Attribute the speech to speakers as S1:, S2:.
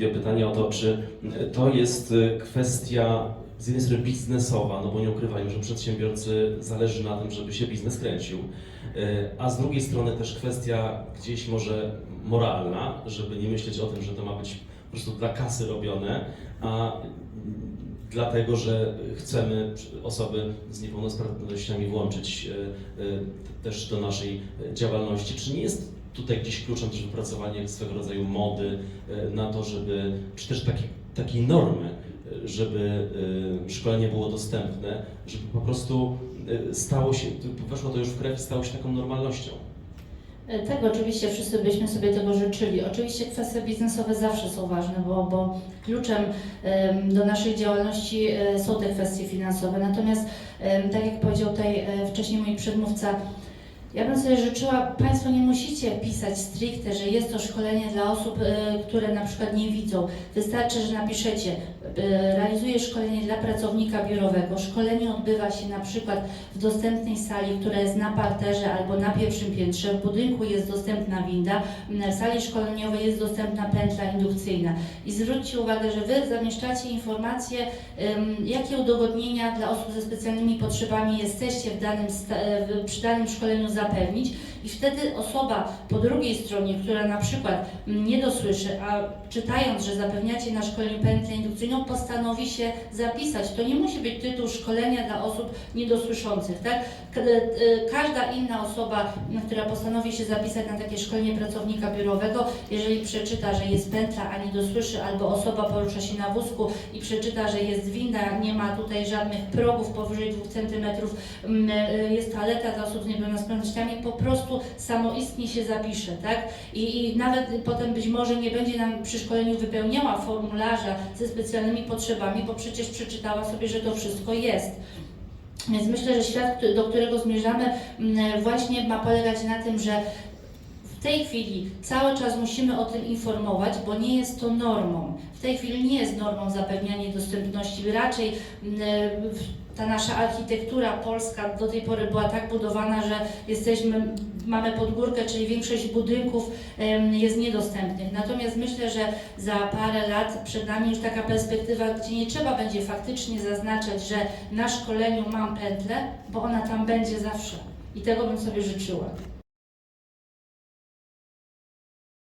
S1: Lidio, pytanie o to, czy to jest y, kwestia z jednej strony biznesowa, no bo nie ukrywają, że przedsiębiorcy zależy na tym, żeby się biznes kręcił, y, a z drugiej strony też kwestia gdzieś może moralna, żeby nie myśleć o tym, że to ma być po prostu dla kasy robione, a dlatego, że chcemy osoby z niepełnosprawnościami włączyć y, też do naszej działalności. Czy nie jest tutaj gdzieś kluczem też wypracowanie swego rodzaju mody y, na to, żeby, czy też taki, takiej normy, y, żeby y, szkolenie było dostępne, żeby po prostu stało się, weszło to już w krew i stało się taką normalnością.
S2: Tego oczywiście wszyscy byśmy sobie tego życzyli. Oczywiście kwestie biznesowe zawsze są ważne, bo, bo kluczem em, do naszej działalności e, są te kwestie finansowe. Natomiast tak jak powiedział tutaj e, wcześniej mój przedmówca, ja bym sobie życzyła, Państwo nie musicie pisać stricte, że jest to szkolenie dla osób, e, które na przykład nie widzą. Wystarczy, że napiszecie, e, realizuję szkolenie dla pracownika biurowego. Szkolenie odbywa się na przykład w dostępnej sali, która jest na parterze albo na pierwszym piętrze. W budynku jest dostępna winda, w sali szkoleniowej jest dostępna pętla indukcyjna. I zwróćcie uwagę, że Wy zamieszczacie informacje, jakie udogodnienia dla osób ze specjalnymi potrzebami jesteście w danym, w- przy danym szkoleniu zapewnić. I wtedy osoba po drugiej stronie, która na przykład mm, nie dosłyszy, a czytając, że zapewniacie na szkoleniu pętlę indukcyjną, postanowi się zapisać. To nie musi być tytuł szkolenia dla osób niedosłyszących, tak? E, Każda inna osoba, m, która postanowi się zapisać na takie szkolenie pracownika biurowego, jeżeli przeczyta, że jest pętla, a nie dosłyszy, albo osoba porusza się na wózku i przeczyta, że jest winda, nie ma tutaj żadnych progów powyżej 2 cm, mm, e, jest toaleta dla osób z niepełnosprawnościami, po prostu samoistnie się zapisze, tak? I, I nawet potem być może nie będzie nam przy szkoleniu wypełniała formularza ze specjalnymi potrzebami, bo przecież przeczytała sobie, że to wszystko jest. Więc myślę, że świat, do którego zmierzamy, mm, właśnie ma polegać na tym, że w tej chwili cały czas musimy o tym informować, bo nie jest to normą. W tej chwili nie jest normą zapewnianie dostępności. Raczej mm, w- ta nasza architektura polska do tej pory była tak budowana, że jesteśmy, mamy podgórkę, czyli większość budynków jest niedostępnych. Natomiast myślę, że za parę lat przed nami już taka perspektywa, gdzie nie trzeba będzie faktycznie zaznaczać, że na szkoleniu mam pętlę, bo ona tam będzie zawsze. I tego bym sobie życzyła.